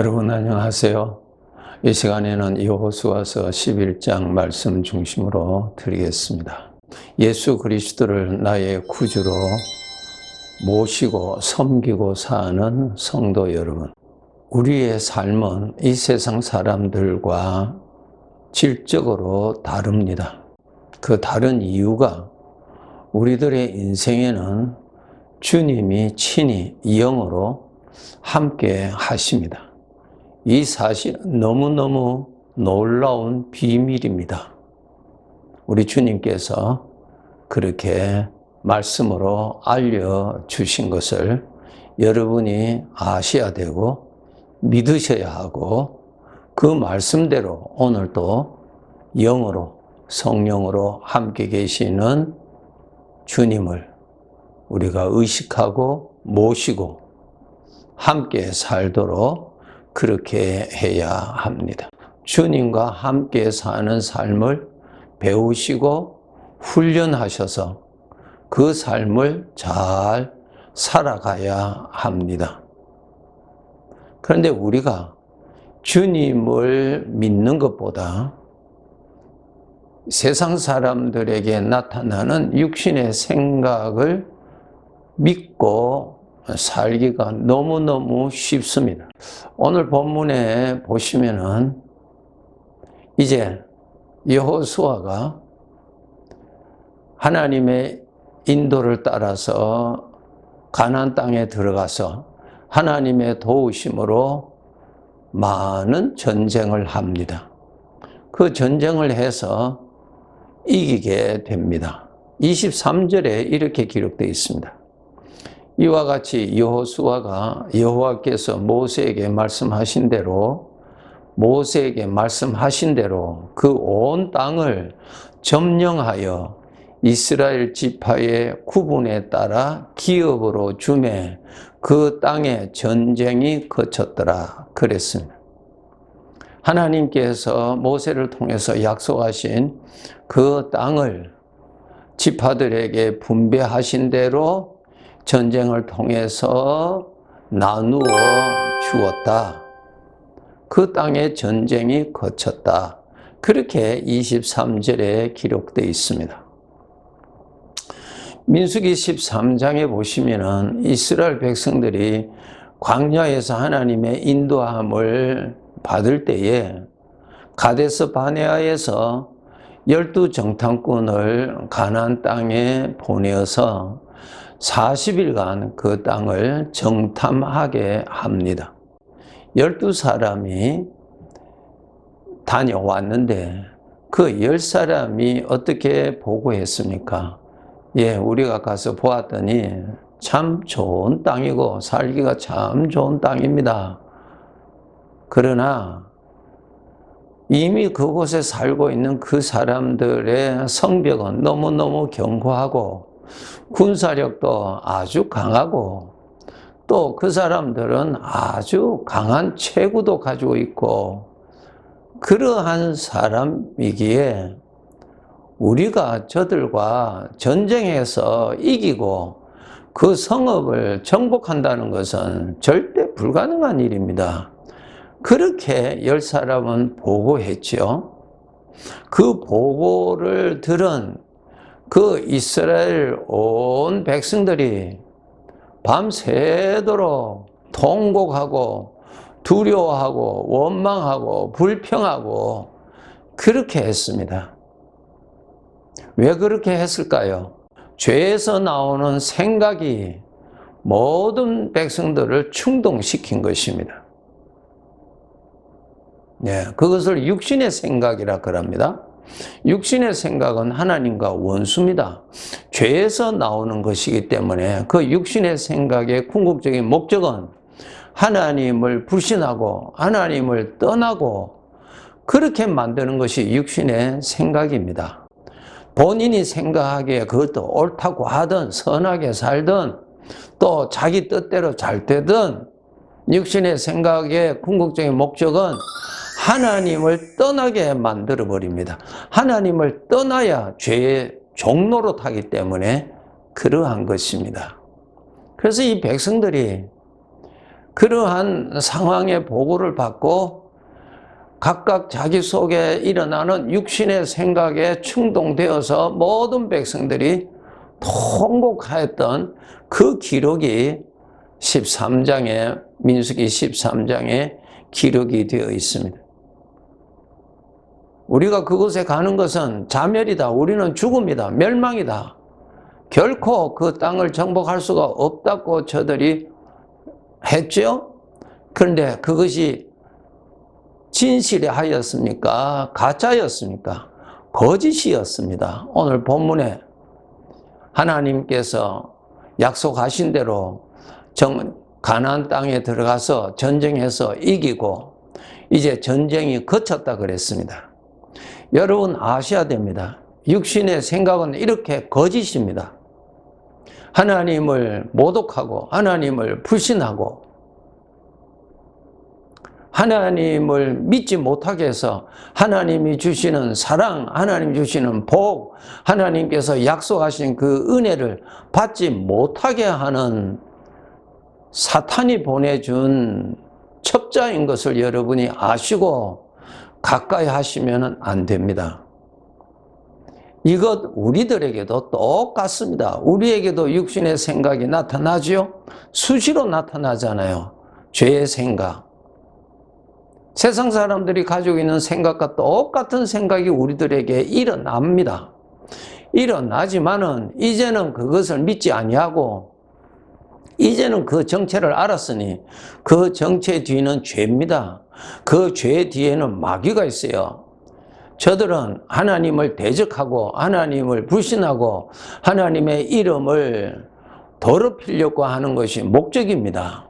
여러분 안녕하세요. 이 시간에는 여호수아서 11장 말씀 중심으로 드리겠습니다. 예수 그리스도를 나의 구주로 모시고 섬기고 사는 성도 여러분. 우리의 삶은 이 세상 사람들과 질적으로 다릅니다. 그 다른 이유가 우리들의 인생에는 주님이 친히 영으로 함께 하십니다. 이 사실은 너무너무 놀라운 비밀입니다. 우리 주님께서 그렇게 말씀으로 알려주신 것을 여러분이 아셔야 되고 믿으셔야 하고 그 말씀대로 오늘도 영으로 성령으로 함께 계시는 주님을 우리가 의식하고 모시고 함께 살도록 그렇게 해야 합니다. 주님과 함께 사는 삶을 배우시고 훈련하셔서 그 삶을 잘 살아가야 합니다. 그런데 우리가 주님을 믿는 것보다 세상 사람들에게 나타나는 육신의 생각을 믿고 살기가 너무너무 쉽습니다. 오늘 본문에 보시면은 이제 여호수아가 하나님의 인도를 따라서 가나안 땅에 들어가서 하나님의 도우심으로 많은 전쟁을 합니다. 그 전쟁을 해서 이기게 됩니다. 23절에 이렇게 기록되어 있습니다. 이와 같이 여호수아가 여호와께서 모세에게 말씀하신 대로 모세에게 말씀하신 대로 그 온 땅을 점령하여 이스라엘 지파의 구분에 따라 기업으로 주매 그 땅에 전쟁이 거쳤더라 그랬습니다. 하나님께서 모세를 통해서 약속하신 그 땅을 지파들에게 분배하신 대로 전쟁을 통해서 나누어 주었다. 그 땅에 전쟁이 거쳤다. 그렇게 23절에 기록되어 있습니다. 민수기 13장에 보시면은 이스라엘 백성들이 광야에서 하나님의 인도함을 받을 때에 가데스 바네아에서 열두 정탐꾼을 가나안 땅에 보내어서 40일간 그 땅을 정탐하게 합니다. 12사람이 다녀왔는데 그 10사람이 어떻게 보고했습니까? 예, 우리가 가서 보았더니 참 좋은 땅이고 살기가 참 좋은 땅입니다. 그러나 이미 그곳에 살고 있는 그 사람들의 성벽은 너무너무 견고하고 군사력도 아주 강하고 또 그 사람들은 아주 강한 체구도 가지고 있고 그러한 사람이기에 우리가 저들과 전쟁에서 이기고 그 성읍을 정복한다는 것은 절대 불가능한 일입니다. 그렇게 열 사람은 보고했죠. 그 보고를 들은 그 이스라엘 온 백성들이 밤새도록 통곡하고 두려워하고 원망하고 불평하고 그렇게 했습니다. 왜 그렇게 했을까요? 죄에서 나오는 생각이 모든 백성들을 충동시킨 것입니다. 네, 그것을 육신의 생각이라 그럽니다. 육신의 생각은 하나님과 원수입니다. 죄에서 나오는 것이기 때문에 그 육신의 생각의 궁극적인 목적은 하나님을 불신하고 하나님을 떠나고 그렇게 만드는 것이 육신의 생각입니다. 본인이 생각하기에 그것도 옳다고 하든 선하게 살든 또 자기 뜻대로 잘 되든 육신의 생각의 궁극적인 목적은 하나님을 떠나게 만들어 버립니다. 하나님을 떠나야 죄의 종로로 타기 때문에 그러한 것입니다. 그래서 이 백성들이 그러한 상황의 보고를 받고 각각 자기 속에 일어나는 육신의 생각에 충동되어서 모든 백성들이 통곡하였던 그 기록이 13장에 민수기 13장에 기록이 되어 있습니다. 우리가 그곳에 가는 것은 자멸이다. 우리는 죽음이다. 멸망이다. 결코 그 땅을 정복할 수가 없다고 저들이 했죠. 그런데 그것이 진실이 하였습니까? 가짜였습니까? 거짓이었습니다. 오늘 본문에 하나님께서 약속하신 대로 정, 가나안 땅에 들어가서 전쟁해서 이기고 이제 전쟁이 거쳤다 그랬습니다. 여러분 아셔야 됩니다. 육신의 생각은 이렇게 거짓입니다. 하나님을 모독하고 하나님을 불신하고 하나님을 믿지 못하게 해서 하나님이 주시는 사랑, 하나님 주시는 복, 하나님께서 약속하신 그 은혜를 받지 못하게 하는 사탄이 보내준 첩자인 것을 여러분이 아시고 가까이 하시면 안 됩니다. 이것 우리들에게도 똑같습니다. 우리에게도 육신의 생각이 나타나죠? 수시로 나타나잖아요. 죄의 생각. 세상 사람들이 가지고 있는 생각과 똑같은 생각이 우리들에게 일어납니다. 일어나지만은 이제는 그것을 믿지 아니하고 이제는 그 정체를 알았으니 그 정체 뒤는 죄입니다. 그 죄 뒤에는 마귀가 있어요. 저들은 하나님을 대적하고 하나님을 불신하고 하나님의 이름을 더럽히려고 하는 것이 목적입니다.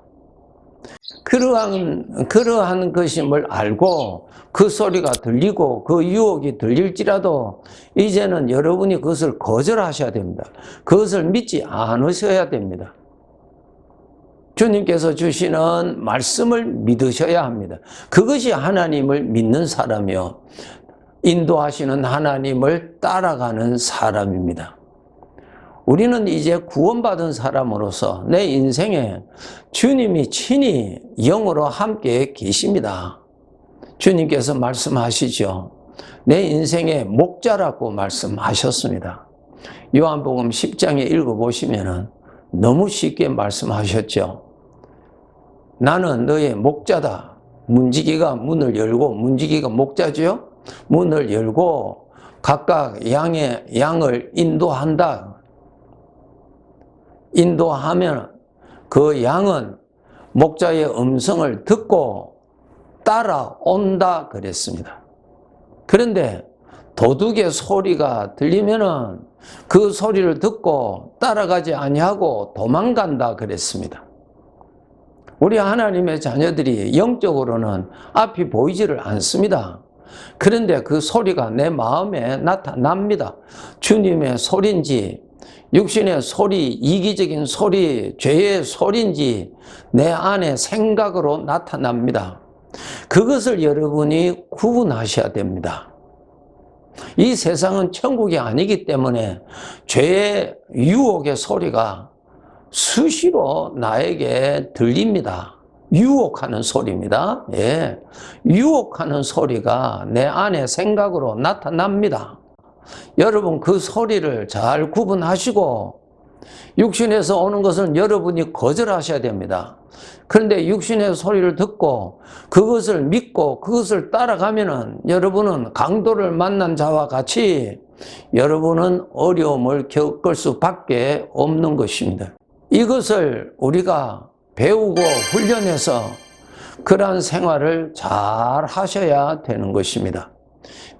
그러한, 그러한 것임을 알고 그 소리가 들리고 그 유혹이 들릴지라도 이제는 여러분이 그것을 거절하셔야 됩니다. 그것을 믿지 않으셔야 됩니다. 주님께서 주시는 말씀을 믿으셔야 합니다. 그것이 하나님을 믿는 사람이요. 인도하시는 하나님을 따라가는 사람입니다. 우리는 이제 구원받은 사람으로서 내 인생에 주님이 친히 영으로 함께 계십니다. 주님께서 말씀하시죠. 내 인생의 목자라고 말씀하셨습니다. 요한복음 10장에 읽어보시면 너무 쉽게 말씀하셨죠. 나는 너의 목자다. 문지기가 문을 열고, 문지기가 목자죠? 문을 열고 각각 양의, 양을 인도한다. 인도하면 그 양은 목자의 음성을 듣고 따라온다 그랬습니다. 그런데 도둑의 소리가 들리면은 그 소리를 듣고 따라가지 아니하고 도망간다 그랬습니다. 우리 하나님의 자녀들이 영적으로는 앞이 보이지를 않습니다. 그런데 그 소리가 내 마음에 나타납니다. 주님의 소리인지 육신의 소리, 이기적인 소리, 죄의 소리인지 내 안에 생각으로 나타납니다. 그것을 여러분이 구분하셔야 됩니다. 이 세상은 천국이 아니기 때문에 죄의 유혹의 소리가 수시로 나에게 들립니다. 유혹하는 소리입니다. 예. 유혹하는 소리가 내 안에 생각으로 나타납니다. 여러분 그 소리를 잘 구분하시고 육신에서 오는 것은 여러분이 거절하셔야 됩니다. 그런데 육신의 소리를 듣고 그것을 믿고 그것을 따라가면은 여러분은 강도를 만난 자와 같이 여러분은 어려움을 겪을 수밖에 없는 것입니다. 이것을 우리가 배우고 훈련해서 그러한 생활을 잘 하셔야 되는 것입니다.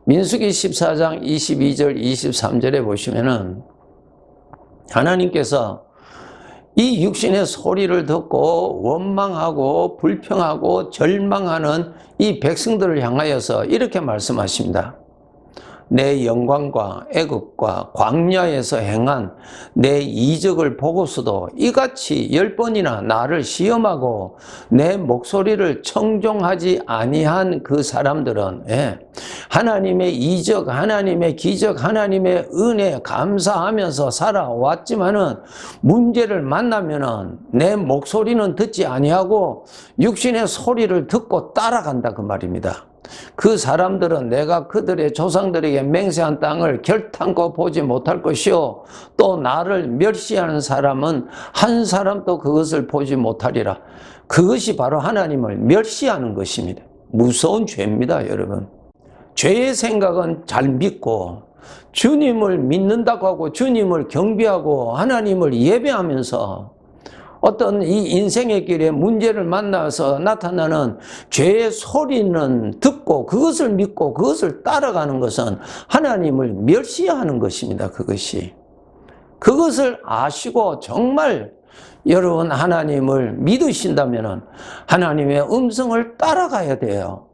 민수기 14장 22절 23절에 보시면은 하나님께서 이 육신의 소리를 듣고 원망하고 불평하고 절망하는 이 백성들을 향하여서 이렇게 말씀하십니다. 내 영광과 애국과 광야에서 행한 내 이적을 보고서도 이같이 열 번이나 나를 시험하고 내 목소리를 청종하지 아니한 그 사람들은 예, 하나님의 이적, 하나님의 기적, 하나님의 은혜 감사하면서 살아왔지만은 문제를 만나면은 내 목소리는 듣지 아니하고 육신의 소리를 듣고 따라간다 그 말입니다. 그 사람들은 내가 그들의 조상들에게 맹세한 땅을 결탄코 보지 못할 것이요 또 나를 멸시하는 사람은 한 사람도 그것을 보지 못하리라. 그것이 바로 하나님을 멸시하는 것입니다. 무서운 죄입니다, 여러분. 죄의 생각은 잘 믿고 주님을 믿는다고 하고 주님을 경배하고 하나님을 예배하면서 어떤 이 인생의 길에 문제를 만나서 나타나는 죄의 소리는 듣고 그것을 믿고 그것을 따라가는 것은 하나님을 멸시하는 것입니다. 그것이. 그것을 아시고 정말 여러분 하나님을 믿으신다면 하나님의 음성을 따라가야 돼요.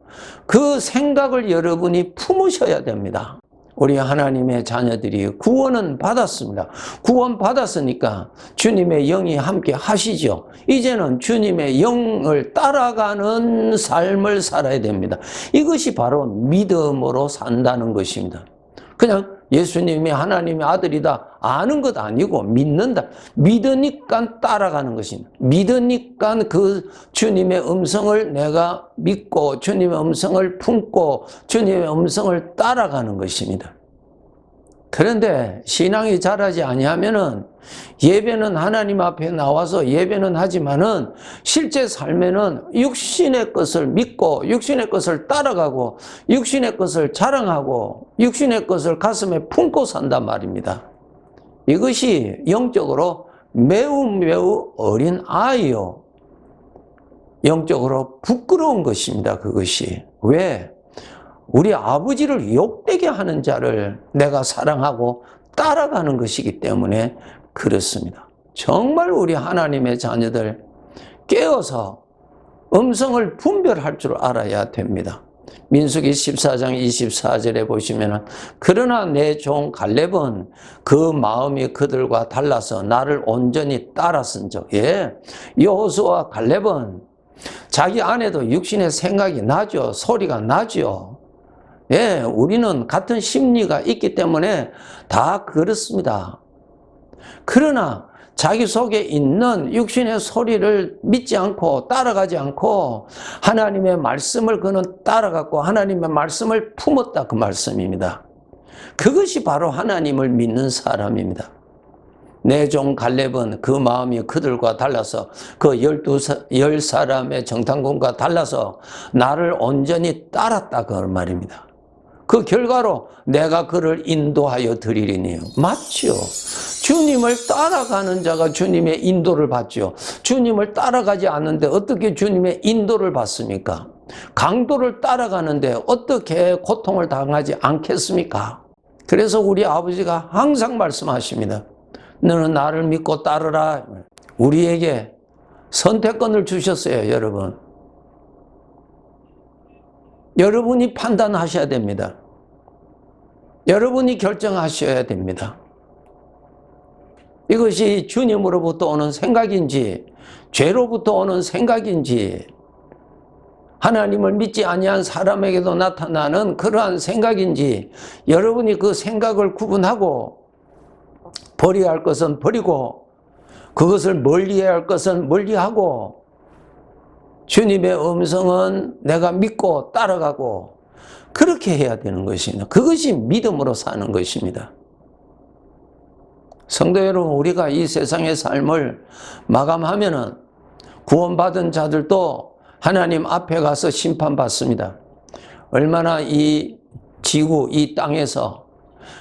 그 생각을 여러분이 품으셔야 됩니다. 우리 하나님의 자녀들이 구원은 받았습니다. 구원 받았으니까 주님의 영이 함께 하시죠. 이제는 주님의 영을 따라가는 삶을 살아야 됩니다. 이것이 바로 믿음으로 산다는 것입니다. 그냥 예수님이 하나님의 아들이다 아는 것 아니고 믿는다. 믿으니까 따라가는 것입니다. 믿으니까 그 주님의 음성을 내가 믿고 주님의 음성을 품고 주님의 음성을 따라가는 것입니다. 그런데 신앙이 자라지 아니하면은 예배는 하나님 앞에 나와서 예배는 하지만은 실제 삶에는 육신의 것을 믿고 육신의 것을 따라가고 육신의 것을 자랑하고 육신의 것을 가슴에 품고 산단 말입니다. 이것이 영적으로 매우 매우 어린 아이요. 영적으로 부끄러운 것입니다. 그것이. 왜? 우리 아버지를 욕되게 하는 자를 내가 사랑하고 따라가는 것이기 때문에 그렇습니다. 정말 우리 하나님의 자녀들 깨어서 음성을 분별할 줄 알아야 됩니다. 민수기 14장 24절에 보시면 그러나 내 종 갈렙은 그 마음이 그들과 달라서 나를 온전히 따랐은즉 예 여호수아 갈렙은 자기 안에도 육신의 생각이 나죠 소리가 나죠 예 우리는 같은 심리가 있기 때문에 다 그렇습니다 그러나 자기 속에 있는 육신의 소리를 믿지 않고 따라가지 않고 하나님의 말씀을 그는 따라갔고 하나님의 말씀을 품었다 그 말씀입니다. 그것이 바로 하나님을 믿는 사람입니다. 내종 갈렙은 그 마음이 그들과 달라서 그 열두 열 사람의 정탐꾼과 달라서 나를 온전히 따랐다 그 말입니다. 그 결과로 내가 그를 인도하여 드리리니 맞죠. 주님을 따라가는 자가 주님의 인도를 받죠. 주님을 따라가지 않는데 어떻게 주님의 인도를 받습니까? 강도를 따라가는데 어떻게 고통을 당하지 않겠습니까? 그래서 우리 아버지가 항상 말씀하십니다. 너는 나를 믿고 따르라. 우리에게 선택권을 주셨어요, 여러분. 여러분이 판단하셔야 됩니다. 여러분이 결정하셔야 됩니다. 이것이 주님으로부터 오는 생각인지 죄로부터 오는 생각인지 하나님을 믿지 아니한 사람에게도 나타나는 그러한 생각인지 여러분이 그 생각을 구분하고 버려야 할 것은 버리고 그것을 멀리해야 할 것은 멀리하고 주님의 음성은 내가 믿고 따라가고 그렇게 해야 되는 것입니다. 그것이 믿음으로 사는 것입니다. 성도 여러분, 우리가 이 세상의 삶을 마감하면은 구원받은 자들도 하나님 앞에 가서 심판받습니다. 얼마나 이 지구, 이 땅에서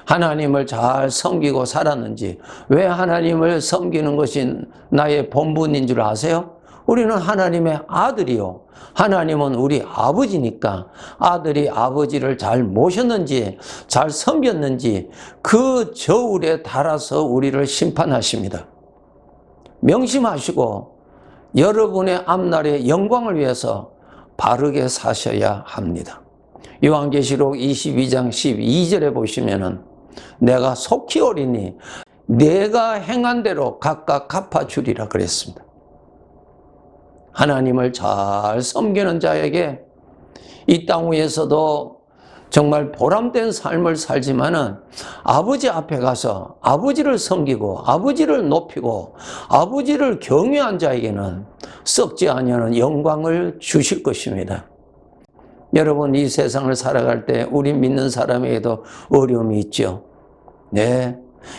하나님을 잘 섬기고 살았는지, 왜 하나님을 섬기는 것이 나의 본분인 줄 아세요? 우리는 하나님의 아들이요. 하나님은 우리 아버지니까 아들이 아버지를 잘 모셨는지 잘 섬겼는지 그 저울에 달아서 우리를 심판하십니다. 명심하시고 여러분의 앞날의 영광을 위해서 바르게 사셔야 합니다. 요한계시록 22장 12절에 보시면은 내가 속히 오리니 내가 행한 대로 각각 갚아주리라 그랬습니다. 하나님을 잘 섬기는 자에게 이 땅 위에서도 정말 보람된 삶을 살지만은 아버지 앞에 가서 아버지를 섬기고 아버지를 높이고 아버지를 경외한 자에게는 썩지 아니하는 영광을 주실 것입니다. 여러분 이 세상을 살아갈 때 우리 믿는 사람에게도 어려움이 있죠. 네.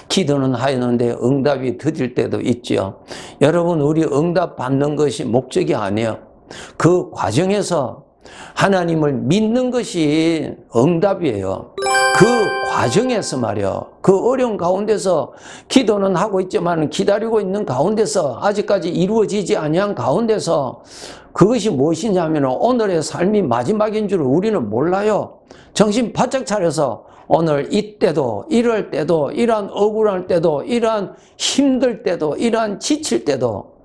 기도는 하였는데 응답이 더딜 때도 있죠. 여러분 우리 응답 받는 것이 목적이 아니에요. 그 과정에서 하나님을 믿는 것이 응답이에요. 그 과정에서 말이요. 그 어려운 가운데서 기도는 하고 있지만 기다리고 있는 가운데서 아직까지 이루어지지 아니한 가운데서 그것이 무엇이냐면 오늘의 삶이 마지막인 줄 우리는 몰라요. 정신 바짝 차려서 오늘 이때도 이럴 때도 이러한 억울할 때도 이러한 힘들 때도 이러한 지칠 때도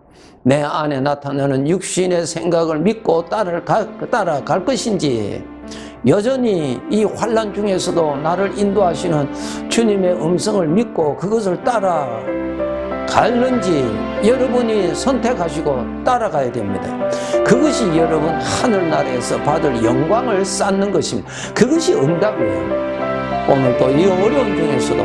내 안에 나타나는 육신의 생각을 믿고 따라갈, 것인지 여전히 이 환란 중에서도 나를 인도하시는 주님의 음성을 믿고 그것을 따라 갈는지 여러분이 선택하시고 따라가야 됩니다. 그것이 여러분 하늘나라에서 받을 영광을 쌓는 것입니다. 그것이 응답이에요. 오늘도 이 어려운 중에서도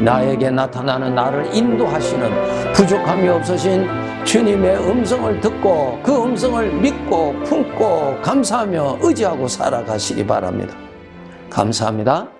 나에게 나타나는 나를 인도하시는 부족함이 없으신 주님의 음성을 듣고 그 음성을 믿고 품고 감사하며 의지하고 살아가시기 바랍니다. 감사합니다.